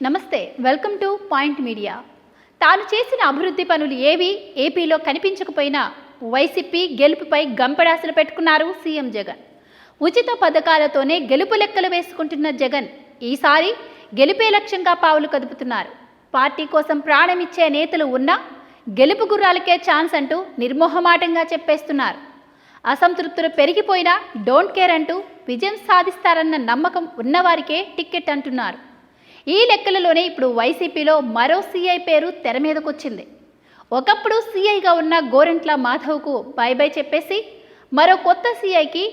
నమస్తే welcome to point media. తాను చేసిన అభివృద్ధి పనులు ఏవి? ఏపీలో కనిపించకపోయినా వైసీపీ గెలుపుపై గంపెడాసలు పెట్టుకున్నారు సీఎం జగన్. ఉచిత పథకాలతోనే గెలుపు లెక్కలు వేసుకుంటున్న జగన్ ఈసారి గెలిపే లక్ష్యంగా పావులు కదుపుతున్నారు. పార్టీ కోసం ప్రాణమిచ్చే నేతలు ఉన్నా గెలుపు గుర్రాలకే ఛాన్స్ అంటూ నిర్మోహమాటంగా చెప్పేస్తున్నారు. అసంతృప్తులు పెరిగిపోయినా డోంట్ కేర్ అంటూ విజయం సాధిస్తారన్న నమ్మకం ఉన్నవారికే టిక్కెట్ అంటున్నారు. ఈ లెక్కలలోనే ఇప్పుడు వైసీపీలో మరో సీఐ పేరు తెర మీదకొచ్చింది. ఒకప్పుడు సీఐగా ఉన్న గోరెంట్ల మాధవ్కు బై బై చెప్పేసి మరో కొత్త సీఐకి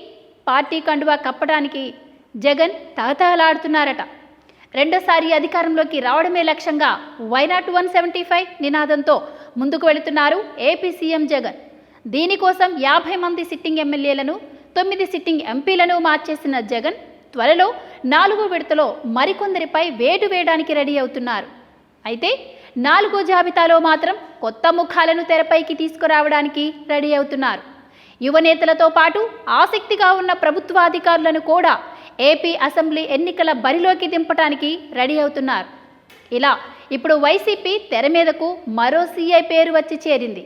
పార్టీ కండువా కప్పడానికి జగన్ తహతహలాడుతున్నారట. రెండోసారి అధికారంలోకి రావడమే లక్ష్యంగా వైనాట్ వన్ సెవెంటీ ఫైవ్ నినాదంతో ముందుకు వెళుతున్నారు ఏపీ సీఎం జగన్. దీనికోసం యాభై మంది సిట్టింగ్ ఎమ్మెల్యేలను తొమ్మిది సిట్టింగ్ ఎంపీలను మార్చేసిన జగన్ త్వరలో నాలుగో విడతలో మరికొందరిపై వేటు వేయడానికి రెడీ అవుతున్నారు. అయితే నాలుగో జాబితాలో మాత్రం కొత్త ముఖాలను తెరపైకి తీసుకురావడానికి రెడీ అవుతున్నారు. యువనేతలతో పాటు ఆసక్తిగా ఉన్న ప్రభుత్వాధికారులను కూడా ఏపీ అసెంబ్లీ ఎన్నికల బరిలోకి దింపడానికి రెడీ అవుతున్నారు. ఇలా ఇప్పుడు వైసీపీ తెర మీదకు మరో సీఐ పేరు వచ్చి చేరింది.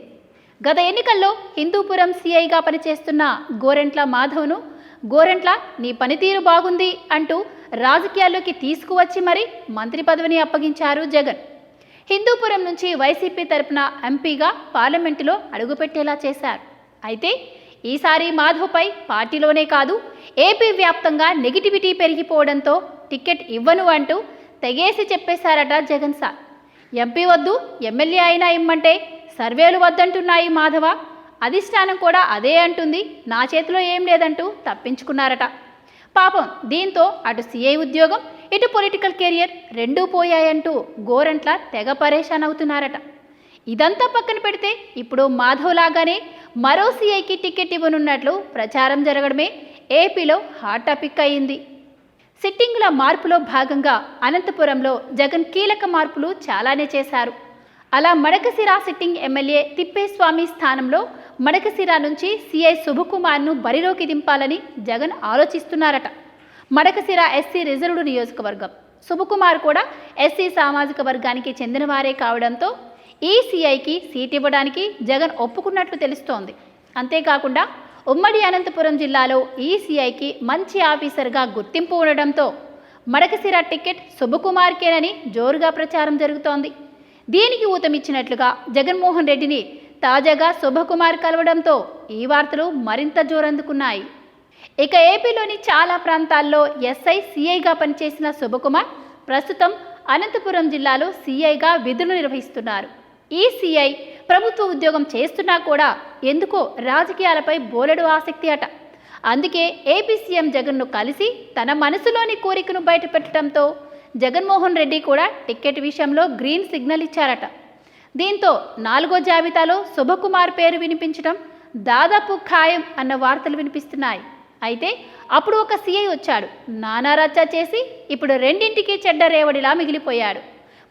గత ఎన్నికల్లో హిందూపురం సీఐగా పనిచేస్తున్న గోరెంట్ల మాధవ్ను గోరెంట్ల నీ పనితీరు బాగుంది అంటూ రాజకీయాల్లోకి తీసుకువచ్చి మరి మంత్రి పదవిని అప్పగించారు జగన్. హిందూపురం నుంచి వైసీపీ తరపున ఎంపీగా పార్లమెంటులో అడుగుపెట్టేలా చేశారు. అయితే ఈసారి మాధవ్పై పార్టీలోనే కాదు ఏపీ వ్యాప్తంగా నెగిటివిటీ పెరిగిపోవడంతో టికెట్ ఇవ్వను అంటూ తెగేసి చెప్పేశారట జగన్ సార్. ఎంపీ వద్దు ఎమ్మెల్యే అయినా ఇమ్మంటే సర్వేలు వద్దంటున్నాయి మాధవ. అధిష్టానం కూడా అదే అంటుంది. నా చేతిలో ఏం లేదంటూ తప్పించుకున్నారట. పాపం దీంతో అటు సీఐ ఉద్యోగం ఇటు పొలిటికల్ కెరియర్ రెండూ పోయాయంటూ గోరంట్ల తెగ పరేషాన్ అవుతున్నారట ఇదంతా పక్కన పెడితే ఇప్పుడు మాధవ్ లాగానే మరో సీఐకి టికెట్ ఇవ్వనున్నట్లు ప్రచారం జరగడమే ఏపీలో హాట్ టాపిక్ అయింది. సిట్టింగుల మార్పులో భాగంగా అనంతపురంలో జగన్ కీలక మార్పులు చాలానే చేశారు. అలా మడకసిరా సిట్టింగ్ ఎమ్మెల్యే తిప్పేస్వామి స్థానంలో మడకసిరా నుంచి సిఐ శుభకుమార్ను బరిలోకి దింపాలని జగన్ ఆలోచిస్తున్నారట. మడకసిరా ఎస్సీ రిజర్వ్డ్ నియోజకవర్గం. శుభకుమార్ కూడా ఎస్సీ సామాజిక వర్గానికి చెందినవారే కావడంతో ఈ సిఐకి సీట్ ఇవ్వడానికి జగన్ ఒప్పుకున్నట్లు తెలుస్తోంది. అంతేకాకుండా ఉమ్మడి అనంతపురం జిల్లాలో ఈ సిఐకి మంచి ఆఫీసర్గా గుర్తింపు ఉండడంతో మడకసిర టికెట్ శుభకుమార్కేనని జోరుగా ప్రచారం జరుగుతోంది. దీనికి ఊతమిచ్చినట్లుగా జగన్మోహన్ రెడ్డిని తాజాగా శుభకుమార్ కలవడంతో ఈ వార్తలు మరింత జోరందుకున్నాయి. ఇక ఏపీలోని చాలా ప్రాంతాల్లో ఎస్ఐ సిఐగా పనిచేసిన శుభకుమార్ ప్రస్తుతం అనంతపురం జిల్లాలో సిఐగా విధులు నిర్వహిస్తున్నారు. ఈ సిఐ ప్రభుత్వ ఉద్యోగం చేస్తున్నా కూడా ఎందుకో రాజకీయాలపై బోలెడు ఆసక్తి అట. అందుకే ఏపీ సీఎం జగన్ను కలిసి తన మనసులోని కోరికను బయటపెట్టడంతో జగన్మోహన్ రెడ్డి కూడా టికెట్ విషయంలో గ్రీన్ సిగ్నల్ ఇచ్చారట. దీంతో నాలుగో జాబితాలో శుభకుమార్ పేరు వినిపించడం దాదాపు ఖాయం అన్న వార్తలు వినిపిస్తున్నాయి. అయితే అప్పుడు ఒక సీఐ వచ్చాడు. నానారచ్చా చేసి ఇప్పుడు రెండింటికి చెడ్డ రేవడిలా మిగిలిపోయాడు.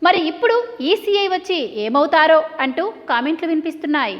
మరి ఇప్పుడు ఈ సీఐ వచ్చి ఏమవుతారో అంటూ కామెంట్లు వినిపిస్తున్నాయి.